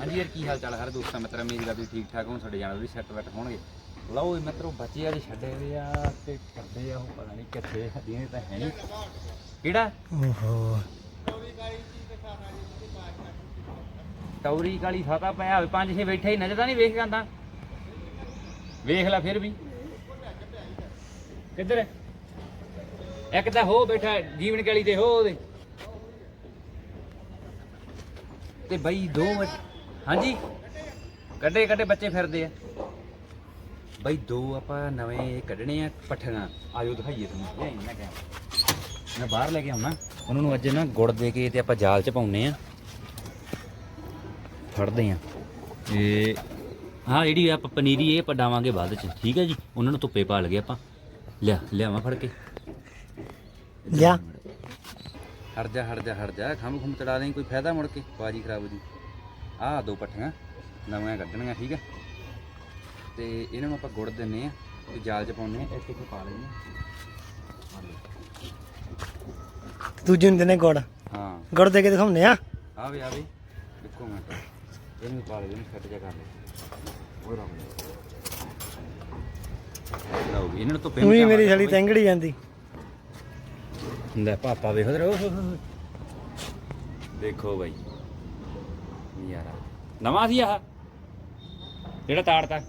ਹਾਂਜੀ ਯਾਰ ਕੀ ਹਾਲ ਚਾਲ ਹਰ ਦੋਸਤਾਂ ਮਿੱਤਰਾਂ ਮੇਰੀ ਗੱਲ ਤੁਸੀਂ ਠੀਕ ਠਾਕ ਹੋ ਸਾਡੇ ਜਾਨਵਰ ਵੀ ਸੈੱਟ ਬੈਠ ਹੋਣਗੇ। ਲਓ ਜੀ ਮਿੱਤਰੋ ਬੱਚੇ ਅੱਜ ਛੱਡੇ ਹੋਏ ਆ ਤੇ ਕਰਦੇ ਆ ਉਹ ਪਤਾ ਨਹੀਂ ਕਿੱਥੇ ਹੱਡੀਆਂ ਤਾਂ ਹੈ ਨਹੀਂ। ਕਿਹੜਾ? ਓਹੋ। ਟੌਰੀ ਕਾਲੀ ਸਾਤਾ ਪਿਆ ਹੋਵੇ ਪੰਜ ਛੇ ਬੈਠੇ ਹੀ ਨਜ਼ਰ ਤਾਂ ਨਹੀਂ ਵੇਖ ਜਾਂਦਾ ਵੇਖ ਲੈ ਫਿਰ ਵੀ। ਕਿੱਧਰ? ਇੱਕ ਤਾਂ ਹੋ ਬੈਠਾ ਜੀਵਨ ਕਾਲੀ ਤੇ ਹੋ ਉਹਦੇ। ਤੇ ਬਈ ਦੋ ਬੱਚ- ਹਾਂਜੀ। ਕੱਢੇ ਕੱਢੇ ਬੱਚੇ ਫਿਰਦੇ ਆ। ਬਈ ਦੋ ਆਪਾਂ ਨਵੇਂ ਕੱਢਣੇ ਆ ਪੱਠੀਆਂ। ਆਜੋ ਦਿਖਾਈਏ ਤੁਹਾਨੂੰ। ਇਹ ਇੰਨਾ ਟਾਈਮ ਮੈਂ ਬਾਹਰ ਲੈ ਕੇ ਆਉਣਾ। ਉਹਨਾਂ ਨੂੰ ਅੱਜ ਨਾ ਗੁੜ ਦੇ ਕੇ ਤੇ ਆਪਾਂ ਜਾਲ ਚ ਪਾਉਨੇ ਆ। ਫੜਦੇ ਆ। ਇਹ ਹਾਂ ਜਿਹੜੀ ਆਪਾਂ ਪਨੀਰੀ ਇਹ ਆਪਾਂ ਡਾਵਾਂਗੇ ਬਾਅਦ ਚ। ਠੀਕ ਹੈ ਜੀ? ਉਹਨਾਂ ਨੂੰ ਧੁੱਪੇ ਪਾ ਲਗੇ ਆਪਾਂ। ਲਿਆ ਲਿਆਵਾਂ ਫੜ ਕੇ। ਲਿਆ। ਹਟ ਜਾ ਹਟ ਜਾ ਹਟ ਜਾ। ਖੰਮ ਖੁੰਮ ਤੜਾ ਦੇ ਕੋਈ ਫਾਇਦਾ ਮੁੜ ਕੇ? ਬਾਜੀ ਖਰਾਬ ਹੋ ਜੂ। ਆਹ ਦੋ ਪੱਠੀਆਂ ਨਵੀਆਂ ਕੱਢਣੀਆਂ ਠੀਕ ਹੈ ਤੇ ਇਹਨਾਂ ਨੂੰ ਆਪਾਂ ਗੁੜ ਦਿੰਨੇ ਆ ਤੇ ਜਾਲ ਚ ਪਾਉਨੇ ਆ ਇੱਕ ਇੱਕ ਪਾ ਲੈਣੇ ਦੂਜੇ ਨੂੰ ਦਿਨੇ ਗੁੜ। ਹਾਂ। ਗੁੜ ਦੇ ਕੇ ਦਿਖਾਉਂਦੇ ਆ। ਆਵੇ ਆਵੇ ਦੇਖੋ ਮੈਂ ਇਹਨੂੰ ਵੀ ਪਾ ਲੈ ਇਹਨੂੰ ਛੱਡ ਜਾ ਕਰ ਲੈ ਉਹ ਰੋਕ ਲਓ ਵੀ ਇਹਨਾਂ ਨੂੰ ਧੁੱਪੇ ਮੇਰੀ ਛੜੀ ਬਈ। ਤੈਂਗੜੀ ਜਾਂਦੀ। ਲੈ ਪਾਪਾ ਵੇਖੋ ਤੇ ਦੇਖੋ ਬਾਈ। ਯਾਰ। ਨਵਾਂ ਸੀ ਆਹ। ਜਿਹੜਾ ਤਾੜਤਾ।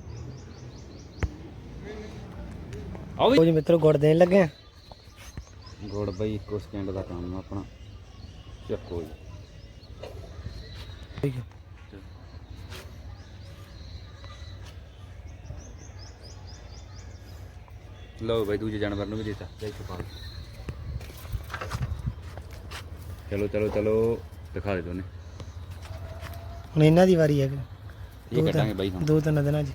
ਆਓ ਵੀ ਉਹ ਜੀ ਮਿੱਤਰੋ ਗੁੜ ਦੇਣ ਲੱਗੇ ਆ। ਗੁੜ ਬਾਈ ਇੱਕੋ ਸਕਿੰਟ ਦਾ ਕੰਮ ਆ ਆਪਣਾ। ਚੱਕੋ ਜੀ। ਠੀਕ ਹੈ ਲਓ ਬਾਈ ਦੂਜੇ ਜਾਨਵਰ ਨੂੰ ਵੀ ਦਿੱਤਾ। ਲੈ ਕੇ ਪਾ ਚਲੋ ਚਲੋ ਚਲੋ। ਦਿਖਾ ਦੇ ਦੋਨੇ। ਹੁਣ ਇਹਨਾਂ ਦੀ ਵਾਰੀ ਹੈ ਇਹ ਕੱਟਾਂਗੇ ਬਾਈ ਹੁਣ। ਦੋ ਤਿੰਨ ਦਿਨਾਂ 'ਚ।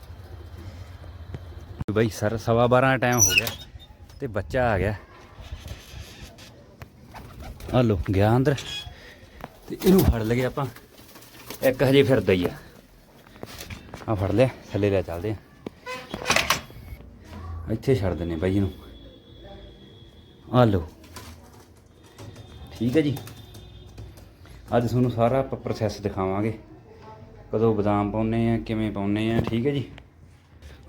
ਬਾਈ ਸਰ ਸਵਾ 12 ਦਾ ਟਾਈਮ ਹੋ ਗਿਆ ਤੇ ਬੱਚਾ ਆ ਗਿਆ। ਆ ਲੋ ਗਿਆ ਅੰਦਰ। ਤੇ ਇਹਨੂੰ ਫੜ ਲਗੇ ਆਪਾਂ। ਇੱਕ ਹਜੇ ਫਿਰਦਾ ਹੀ ਆ। ਆ ਫੜ ਲਿਆ ਥੱਲੇ ਲੈ ਚੱਲਦੇ ਆ। ਇੱਥੇ ਛੱਡ ਦਿੰਨੇ ਬਾਈ ਇਹਨੂੰ। ਆ ਲੋ ਠੀਕ ਹੈ ਜੀ। ਅੱਜ ਤੁਹਾਨੂੰ ਸਾਰਾ ਪ੍ਰੋਸੈਸ ਦਿਖਾਵਾਂਗੇ। ਕਦੋਂ ਬਦਾਮ ਪਾਉਨੇ ਆ, ਕਿਵੇਂ ਪਾਉਨੇ ਆ, ਠੀਕ ਹੈ ਜੀ?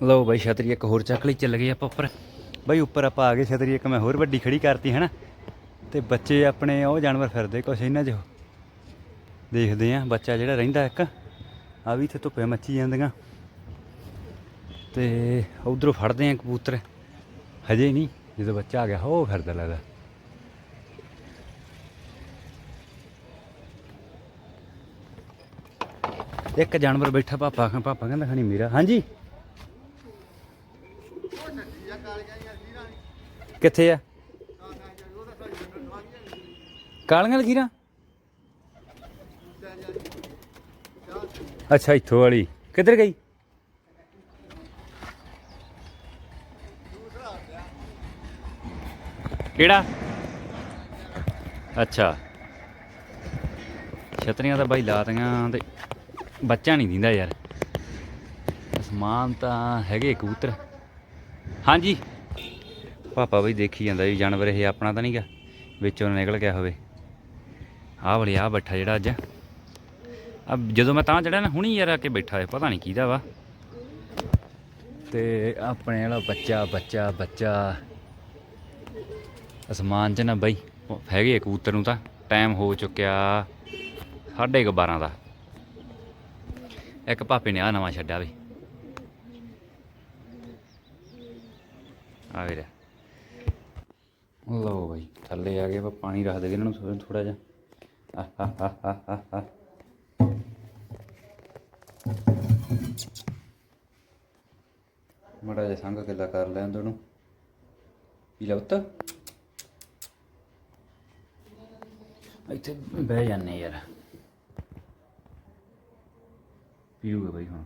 ਲਓ ਬਾਈ ਛਤਰੀ ਇੱਕ ਹੋਰ ਚੱਕ ਲਈ, ਚੱਲ ਗਏ ਆਪਾਂ ਉੱਪਰ। ਬਾਈ ਉੱਪਰ ਆਪਾਂ ਆ ਗਏ ਛਤਰੀ, ਇੱਕ ਮੈਂ ਹੋਰ ਵੱਡੀ ਖੜੀ ਕਰਤੀ ਹੈ ਨਾ ਤੇ ਬੱਚੇ ਆਪਣੇ, ਉਹ ਜਾਨਵਰ ਫਿਰਦੇ ਕੁਛ ਇਹਨਾਂ 'ਚ ਦੇਖਦੇ ਆ, ਬੱਚਾ ਜਿਹੜਾ ਰਹਿੰਦਾ ਇੱਕ, ਆ ਵੀ ਇੱਥੇ ਧੁੱਪੇ ਮੱਚੀ ਜਾਂਦੀਆਂ। ਤੇ ਉਧਰੋਂ ਫੜਦੇ ਆ ਕਬੂਤਰ। ਹਜੇ ਨਹੀਂ, ਜਦੋਂ ਬੱਚਾ ਆ ਗਿਆ, ਉਹ ਫਿਰਦਾ ਲੱਗਦਾ। ਇੱਕ ਜਾਨਵਰ ਬੈਠਾ, ਪਾਪਾ ਖਾਂ, ਪਾਪਾ ਕਹਿੰਦਾ ਖਣੀ ਮੇਰਾ। ਹਾਂਜੀ? ਕਿੱਥੇ ਆ? ਕਾਲੀਆਂ ਲਕੀਰਾਂ? ਅੱਛਾ, ਇੱਥੋਂ ਵਾਲੀ। ਕਿੱਧਰ ਗਈ? ਕਿਹੜਾ? ਅੱਛਾ। ਛਤਰੀਆਂ ਤਾਂ ਬਾਈ ਲਾਤੀਆਂ ਤੇ ਬੱਚਾ ਨਹੀਂ ਦਿੰਦਾ ਯਾਰ। ਅਸਮਾਨ ਤਾਂ ਹੈਗੇ ਕਬੂਤਰ। ਹਾਂਜੀ। ਪਾਪਾ ਬਈ ਦੇਖੀ ਜਾਂਦਾ ਵੀ ਜਾਨਵਰ ਇਹ ਆਪਣਾ ਤਾਂ ਨਹੀਂਗਾ, ਵਿੱਚੋਂ ਨਿਕਲ ਗਿਆ ਹੋਵੇ। ਆਹ ਵਾਲੀ ਆਹ ਬੈਠਾ ਜਿਹੜਾ ਅੱਜ। ਆ ਜਦੋਂ ਮੈਂ ਤਾਂ ਚੜਿਆ ਨਾ, ਹੁਣੀ ਯਾਰ ਆ ਕੇ ਬੈਠਾ ਹੈ ਪਤਾ ਨਹੀਂ ਕਿਹਦਾ ਵਾ। ਤੇ ਆਪਣੇ ਵਾਲਾ ਬੱਚਾ ਬੱਚਾ ਬੱਚਾ। ਅਸਮਾਨ 'ਚ ਨਾ ਬਈ ਹੈਗੇ ਕਬੂਤਰ ਨੂੰ ਤਾਂ। ਟਾਈਮ ਹੋ ਚੁੱਕਿਆ ਸਾਢੇ ਕੁ 12 ਦਾ। ਇੱਕ ਭਾਪੇ ਨੇ ਆ ਨਵਾਂ ਛੱਡਿਆ ਵੀ। ਆ ਵੀਰੇ ਲਓ ਬਈ, ਥੱਲੇ ਆ ਗਏ, ਆਪਾਂ ਪਾਣੀ ਰੱਖ ਦੇਗੇ ਇਹਨਾਂ ਨੂੰ ਥੋੜਾ ਜਿਹਾ। ਆਹ ਮੜਾ ਜਿਹਾ ਸੰਗ ਕਿੱਲਾ ਕਰ ਲੈਣ ਦੋਨੂੰ ਪੀ ਲਾ ਉੱਤ ਇੱਥੇ ਬਹਿ ਜਾਂਦੇ ਯਾਰ। ਪੀਊਗਾ ਬਈ ਹੁਣ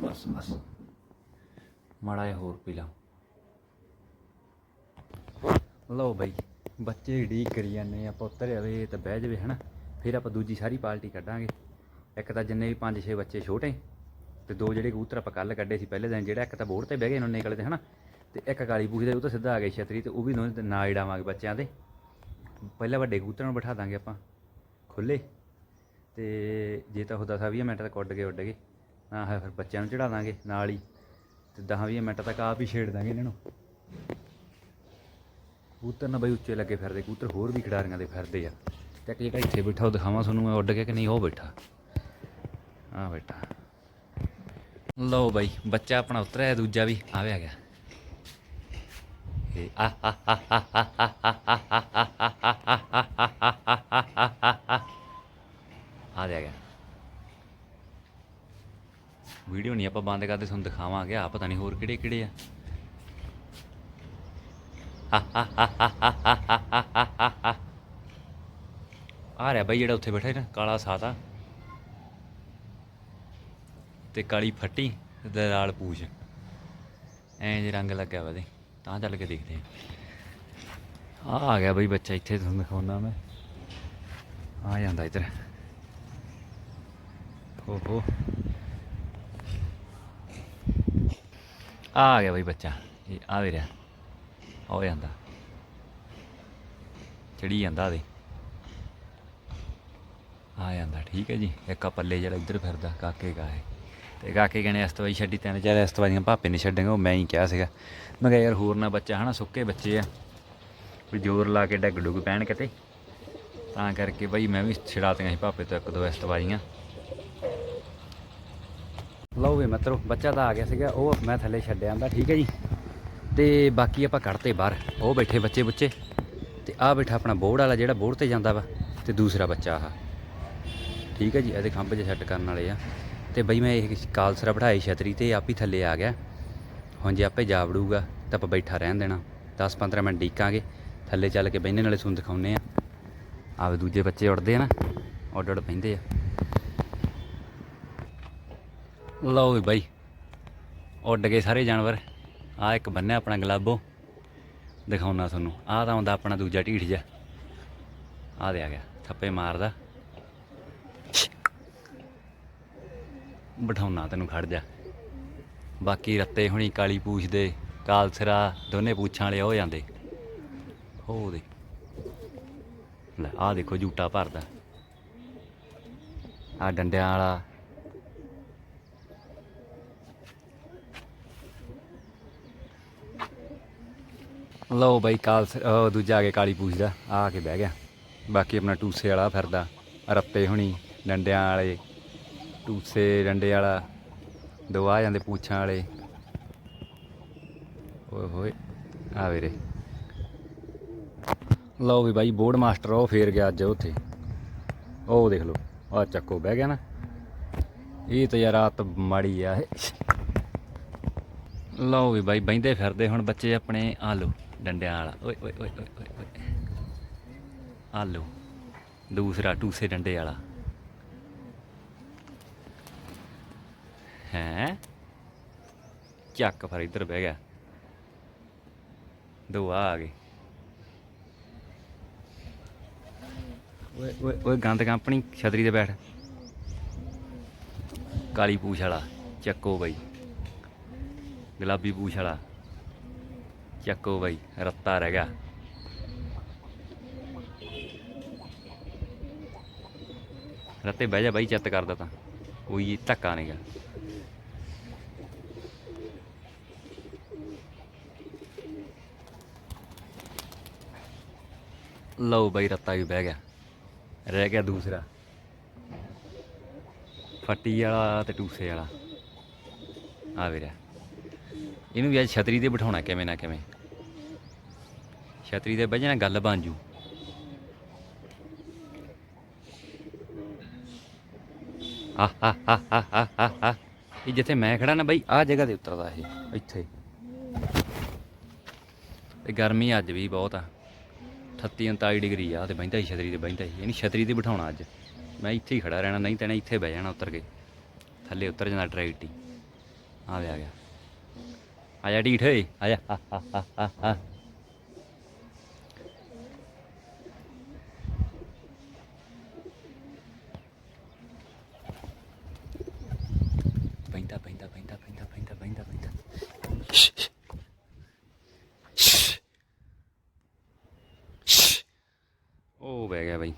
ਬਸ ਬਸ। ਮਾੜਾ ਜਿਹਾ ਹੋਰ ਪੀ ਲਾ। ਲਓ ਬਾਈ, ਬੱਚੇ ਢੀਕ ਕਰੀ ਜਾਂਦੇ ਆਪਾਂ ਪੁੱਤਰ ਆਵੇ ਤੇ ਬਹਿ ਜਾਵੇ, ਹਨਾ। ਫਿਰ ਆਪਾਂ ਦੂਜੀ ਸਾਰੀ ਪਾਰਟੀ ਕੱਢਾਂਗੇ। ਇੱਕ ਤਾਂ ਜਿੰਨੇ ਵੀ 5-6 ਬੱਚੇ ਛੋਟੇ, ਤੇ ਦੋ ਜਿਹੜੇ ਕਬੂਤਰ ਆਪਾਂ ਕੱਲ ਕੱਢੇ ਸੀ ਪਹਿਲੇ ਦਿਨ, ਜਿਹੜਾ ਇੱਕ ਤਾਂ ਬੋਰਡ ਤੇ ਬਹਿ ਗਏ ਉਹਨਾਂ ਨਿਕਲੇ ਤੇ ਹਨਾ। ਤੇ ਇੱਕ ਕਾਲੀ ਪੂਛ ਦੇ ਉਹ ਤਾਂ ਸਿੱਧਾ ਆ ਗਈ ਛਤਰੀ, ਤੇ ਉਹ ਵੀ ਦੋਨੇ ਨਾਲ ਬੱਚਿਆਂ ਦੇ। ਪਹਿਲਾਂ ਵੱਡੇ ਕਬੂਤਰਾਂ ਨੂੰ ਬਿਠਾ ਦਾਂਗੇ ਆਪਾਂ। ਖੁੱਲੇ ਤੇ ਜੇ ਤਾਂ ਉਹ 10 20 ਮਿੰਟ ਤੱਕ ਉੱਡ ਗਏ ਉੱਡ ਗਏ ਨਾ ਹੈ ਫਿਰ ਬੱਚਿਆਂ ਨੂੰ ਚੜਾ ਦਾਂਗੇ ਨਾਲ ਹੀ ਤੇ 10 20 ਮਿੰਟ ਤੱਕ ਆਪ ਹੀ ਛੇੜ ਦਾਂਗੇ ਇਹਨਾਂ ਨੂੰ ਕਬੂਤਰ ਨਾ ਬਈ ਉੱਚੇ ਲੱਗੇ ਫਿਰਦੇ ਕਬੂਤਰ ਹੋਰ ਵੀ ਖਿਡਾਰੀਆਂ ਦੇ ਫਿਰਦੇ ਆ ਤੇ ਇੱਕ ਜਿਹੜਾ ਇੱਥੇ ਬੈਠਾ ਉਹ ਦਿਖਾਵਾਂ ਤੁਹਾਨੂੰ ਮੈਂ ਉੱਡ ਗਿਆ ਕਿ ਨਹੀਂ ਉਹ ਬੈਠਾ ਆ ਬੈਠਾ ਲਓ ਬਾਈ ਬੱਚਾ ਆਪਣਾ ਉਤਰਿਆ ਦੂਜਾ ਵੀ ਆਵੇ ਆ ਗਿਆ ਇਹ ਆ ਆ ਆ ਆ ਆ ਆ ਆ ਆ ਆ ਆ ਆ ਜਾ ਗਿਆ ਵੀਡੀਓ ਨਹੀਂ ਆਪਾਂ ਬੰਦ ਕਰਦੇ ਤੁਹਾਨੂੰ ਦਿਖਾਵਾਂਗੇ ਆ ਪਤਾ ਨਹੀਂ ਹੋਰ ਕਿਹੜੇ ਕਿਹੜੇ ਆ ਆ ਰਿਹਾ ਬਈ ਜਿਹੜਾ ਉੱਥੇ ਬੈਠਾ ਹੈ ਨਾ ਕਾਲਾ ਸਾਦਾ ਤੇ ਕਾਲੀ ਫੱਟੀ ਤੇ ਲਾਲ ਪੂਛ ਐਂ ਜੇ ਰੰਗ ਲੱਗਿਆ ਵਾ ਦੇ ਤਾਂ ਚੱਲ ਕੇ ਦੇਖਦੇ ਆ ਆ ਆ ਗਿਆ ਬਈ ਬੱਚਾ ਇੱਥੇ ਤੁਹਾਨੂੰ ਦਿਖਾਉਣਾ ਮੈਂ ਆ ਜਾਂਦਾ ਇੱਧਰ ਹੋ ਆ ਗਿਆ ਬਈ ਬੱਚਾ ਇਹ ਆ ਵੀ ਰਿਹਾ ਹੋ ਜਾਂਦਾ ਚੜੀ ਜਾਂਦਾ ਦੇ ਆ ਜਾਂਦਾ ਠੀਕ ਹੈ ਜੀ ਇੱਕ ਆ ਪੱਲੇ ਜਿਹੜਾ ਇੱਧਰ ਫਿਰਦਾ ਕਾਕੇ ਕਾ ਹੈ ਤੇ ਕਾਕੇ ਕਹਿੰਦੇ ਅਸਤਵਾਈ ਛੱਡੀ ਤਿੰਨ ਚਾਰ ਅਸਤਵਾਈਆਂ ਭਾਪੇ ਨੇ ਛੱਡਾਂਗੇ ਉਹ ਮੈਂ ਹੀ ਕਿਹਾ ਸੀਗਾ ਮੈਂ ਕਿਹਾ ਯਾਰ ਹੋਰ ਨਾ ਬੱਚਾ ਹਨਾ ਸੁੱਕੇ ਬੱਚੇ ਆ ਵੀ ਜ਼ੋਰ ਲਾ ਕੇ ਡੱਗ ਡੁੱਗ ਪੈਣ ਕਿਤੇ ਤਾਂ ਕਰਕੇ ਬਈ ਮੈਂ ਵੀ ਛਡਾਤੀਆਂ ਸੀ ਭਾਪੇ ਤੋਂ ਇੱਕ ਦੋ ਅਸਤਵਾਈਆਂ ਲਓ ਵੀ ਮਿੱਤਰੋ, ਬੱਚਾ ਤਾਂ ਆ ਗਿਆ ਸੀਗਾ, ਉਹ ਮੈਂ ਥੱਲੇ ਛੱਡਿਆ ਆਂਦਾ ਠੀਕ ਹੈ ਜੀ। ਤੇ ਬਾਕੀ ਆਪਾਂ ਕੱਢਤੇ ਬਾਹਰ, ਉਹ ਬੈਠੇ ਬੱਚੇ ਬੁੱਚੇ ਤੇ ਆ ਬੈਠਾ ਆਪਣਾ ਬੋਰਡ ਵਾਲਾ, ਜਿਹੜਾ ਬੋਰਡ ਤੇ ਜਾਂਦਾ ਵਾ, ਤੇ ਦੂਸਰਾ ਬੱਚਾ ਆਹ। ਠੀਕ ਹੈ ਜੀ, ਇਹਦੇ ਖੰਭ 'ਚ ਸੈੱਟ ਕਰਨ ਵਾਲੇ ਆ। ਤੇ ਬਈ ਮੈਂ ਇਹ ਕਾਲਸਰਾ ਬਿਠਾਈ ਛਤਰੀ ਤੇ ਆਪ ਹੀ ਥੱਲੇ ਆ ਗਿਆ। ਹੁਣ ਜੇ ਆਪੇ ਜਾ ਵੜੂਗਾ, ਤਾਂ ਆਪਾਂ ਬੈਠਾ ਰਹਿਣ ਦੇਣਾ। 10-15 ਮਿੰਟ ਡੀਕਾਂਗੇ ਥੱਲੇ ਚੱਲ ਕੇ ਬਹਿਨੇ ਨਾਲੇ ਸੁਣ ਦਿਖਾਉਨੇ ਆ। ਆਵੇ ਦੂਜੇ ਬੱਚੇ ਉੱਡਦੇ ਆ ਨਾ ਉੱਡ ਉੱਡ ਪੈਂਦੇ ਆ। ਲਓ ਵੀ ਬਾਈ, ਉੱਡ ਗਏ ਸਾਰੇ ਜਾਨਵਰ। ਆ ਇੱਕ ਬੰਨਿਆ ਆਪਣਾ ਗਲਾਬੋ। ਦਿਖਾਉਣਾ ਤੁਹਾਨੂੰ। ਆਹ ਤਾਂ ਆਉਂਦਾ ਆਪਣਾ ਦੂਜਾ ਢੀਠ ਜਾ ਆ ਦੇ ਆ ਗਿਆ, ਥੱਪੇ ਮਾਰਦਾ। ਬਿਠਾਉਣਾ ਤੈਨੂੰ ਖੜ ਜਾ। ਬਾਕੀ ਰੱਤੇ ਹੁਣੀ ਕਾਲੀ ਪੂਛ ਦੇ ਕਾਲਸਰਾ, ਦੋਨੇ ਪੂਛਾਂ ਵਾਲੇ ਹੋ ਜਾਂਦੇ। ਹੋ ਦੇ। ਲੈ ਆ ਦੇਖੋ ਝੂਟਾ ਭਰਦਾ। ਆ ਡੰਡਿਆਂ ਵਾਲਾ ਲਓ ਬਾਈ ਕਾਲ ਉਹ ਦੂਜਾ ਆ ਕੇ ਕਾਲੀ ਪੂਛਦਾ ਆ ਕੇ ਬਹਿ ਗਿਆ। ਬਾਕੀ ਆਪਣਾ ਟੂਸੇ ਵਾਲਾ ਫਿਰਦਾ ਰੱਪੇ ਹੁਣੀ, ਡੰਡਿਆਂ ਵਾਲੇ, ਟੂਸੇ ਡੰਡੇ ਵਾਲਾ, ਦੋ ਆ ਜਾਂਦੇ ਪੂਛਾਂ ਵਾਲੇ। ਓਏ ਹੋਏ, ਆ ਵੀਰੇ। ਲਓ ਵੀ ਬਾਈ, ਬੋਰਡ ਮਾਸਟਰ ਉਹ ਫੇਰ ਗਿਆ ਅੱਜ ਉੱਥੇ। ਉਹ ਦੇਖ ਲਓ, ਆ ਚੱਕੋ, ਬਹਿ ਗਿਆ ਨਾ। ਇਹ ਤਾਂ ਯਾਰ ਰਾਤ ਮਾੜੀ ਆ ਇਹ। ਲਓ ਵੀ ਬਾਈ ਬੈਂਦੇ ਫਿਰਦੇ ਹੁਣ ਬੱਚੇ ਆਪਣੇ, ਆ ਲਓ। ਡੰਡਿਆਂ ਵਾਲਾ। ਓਏ ਓਏ ਓਏ ਓਏ ਓਏ ਓਏ। ਆ ਲਓ, ਦੂਸਰਾ ਟੂਸੇ ਡੰਡੇ ਵਾਲਾ। ਹੈ? ਚੱਕ ਫਿਰ ਇੱਧਰ ਬਹਿ ਗਿਆ। ਦੋ ਆ ਗਏ। ਓਏ ਓਏ ਓਏ, ਗੰਦ ਕੰਪਨੀ, ਛਤਰੀ ਤੇ ਬੈਠ। ਕਾਲੀ ਪੂਛ ਵਾਲਾ, ਚੱਕੋ ਬਈ। ਗੁਲਾਬੀ ਪੂਛ ਵਾਲਾ। ਚੱਕੋ ਬਾਈ ਰੱਤਾ ਰਹਿ ਗਿਆ ਰੱਤੇ ਬਹਿ ਜਾ ਬਾਈ ਚੱਤ ਕਰਦਾ ਤਾਂ ਕੋਈ ਧੱਕਾ ਨਹੀਂਗਾ ਲਓ ਬਾਈ ਰੱਤਾ ਵੀ ਬਹਿ ਗਿਆ ਰਹਿ ਗਿਆ ਦੂਸਰਾ ਫੱਟੀ ਵਾਲਾ ਤੇ ਟੂਸੇ ਵਾਲਾ ਆ ਵੀਰਾ ਇਹਨੂੰ ਵੀ ਅੱਜ ਛਤਰੀ ਤੇ ਬਿਠਾਉਣਾ ਕਿਵੇਂ ਨਾ ਕਿਵੇਂ। ਛਤਰੀ ਤੇ ਬਹਿ ਜਾਣਾ ਗੱਲ ਬਣ ਜੂ। ਆ ਆ ਆ ਆ ਆ ਇਹ ਜਿੱਥੇ ਮੈਂ ਖੜਾ ਨਾ ਬਾਈ ਆ ਜਗ੍ਹਾ ਤੇ ਉਤਰਦਾ ਇਹ, ਇੱਥੇ। ਤੇ ਗਰਮੀ ਅੱਜ ਵੀ ਬਹੁਤ ਆ। 38 39 ਡਿਗਰੀ ਆ, ਤੇ ਬਹਿੰਦਾ ਹੀ ਛਤਰੀ ਤੇ, ਬਹਿੰਦਾ ਹੀ। ਇਹਨੂੰ ਛਤਰੀ ਤੇ ਬਿਠਾਉਣਾ ਅੱਜ। ਮੈਂ ਇੱਥੇ ਹੀ ਖੜਾ ਰਹਿਣਾ, ਨਹੀਂ ਤਾਂ ਇਹਨੇ ਇੱਥੇ ਬਹਿ ਜਾਣਾ ਉਤਰ ਕੇ। ਥੱਲੇ ਉਤਰ ਜਾਂਦਾ ਡਰਾਈਵ ਆ ਗਿਆ। ਆ ਜਾ ਢੀਠ ਓਏ ਆ ਜਾ ਬਹਿ ਗਿਆ ਬਈ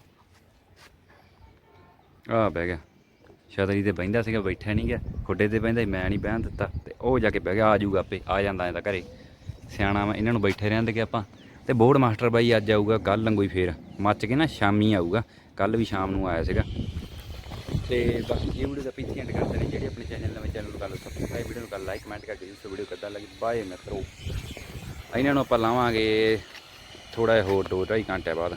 ਆ ਬਹਿ ਗਿਆ ਤੇ ਬੈਂਦਾ ਸੀਗਾ ਬੈਠਾ ਨਹੀਂ ਗਿਆ ਖੁੱਡੇ ਤੇ ਬੈਂਦਾ ਮੈਂ ਨਹੀਂ ਬਹਿਣ ਦਿੱਤਾ ਉਹ ਜਾ ਕੇ ਬਹਿ ਗਿਆ, ਆ ਜਾਊਗਾ ਆਪੇ, ਆ ਜਾਂਦਾ ਐ ਤਾਂ ਘਰੇ। ਸਿਆਣਾ ਵਾ ਇਹਨਾਂ ਨੂੰ ਬੈਠੇ ਰਹਿੰਦੇ ਕਿ ਆਪਾਂ। ਤੇ ਬੋਰਡ ਮਾਸਟਰ ਬਾਈ ਅੱਜ ਆਊਗਾ ਕੱਲ ਲੰਗੋਈ ਫੇਰ। ਮੱਚ ਕੇ ਨਾ ਸ਼ਾਮੀ ਆਊਗਾ ਕੱਲ ਵੀ ਸ਼ਾਮ ਨੂੰ ਆਇਆ ਸੀਗਾ। ਤੇ ਬਾਕੀ ਇਹ ਵੀਡੀਓ ਦਾ ਪਿੱਛੇ ਐਂਡ ਕਰਦੇ ਨੇ ਜਿਹੜੇ ਆਪਣੇ ਚੈਨਲ ਨਵੇਂ ਚੈਨਲ ਨੂੰ ਕਰ ਲਓ ਸਬਸਕ੍ਰਾਈਬ ਵੀਡੀਓ ਨੂੰ ਕਰ ਲਾਈਕ ਕਮੈਂਟ ਕਰਕੇ ਜੀ ਵੀਡੀਓ ਕਿੱਦਾਂ ਲੱਗੀ ਬਾਏ ਮਿੱਤਰੋ। ਇਹਨਾਂ ਨੂੰ ਆਪਾਂ ਲਾਵਾਂਗੇ ਥੋੜਾ ਜਿਹਾ ਹੋਰ ਦੋ ਢਾਈ ਘੰਟੇ ਬਾਅਦ।